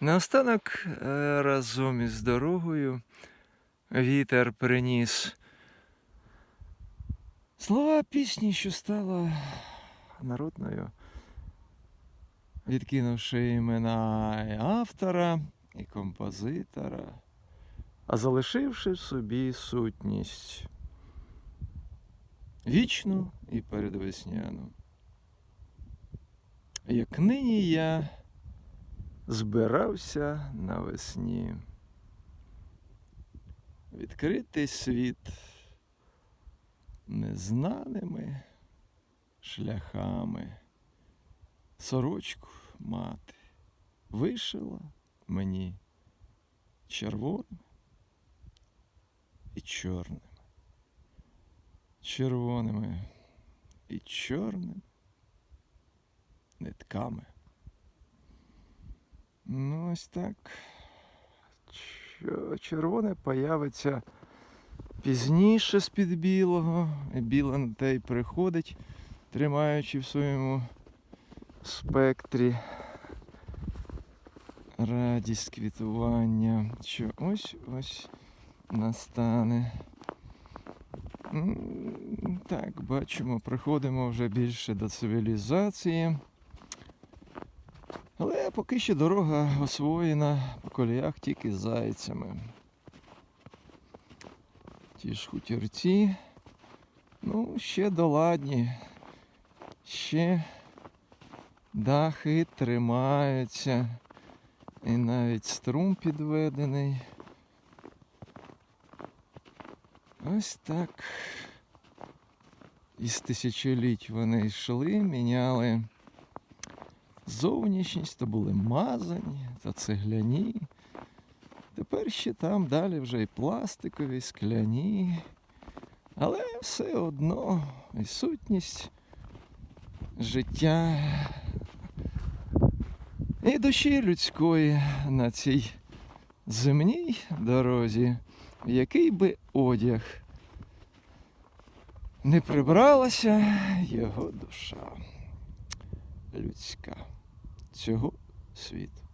Наостанок е, разом із дорогою вітер приніс слова пісні, що стала народною, відкинувши імена і автора і композитора, а залишивши в собі сутність вічну і передвесняну. Як нині я збирався навесні. Відкритий світ незнаними шляхами. Сорочку мати вишила мені червоним і чорним. Червоними і чорним нитками. Ну, ось так. Червоне появиться пізніше з-під білого. Біле на те й приходить, тримаючи в своєму спектрі радість квітування. Що ось ось настане. Так, бачимо, приходимо вже більше до цивілізації. Але поки що дорога освоєна по коліях тільки з зайцями. Ті ж хутірці. Ну, ще доладні. Ще дахи тримаються. І навіть струм підведений. Ось так. Із тисячоліть вони йшли, міняли зовнішність, то були мазані, то цегляні. Тепер ще там далі вже і пластикові, скляні. Але все одно і сутність життя і душі людської на цій земній дорозі, в який би одяг не прибралася його душа людська цього світу.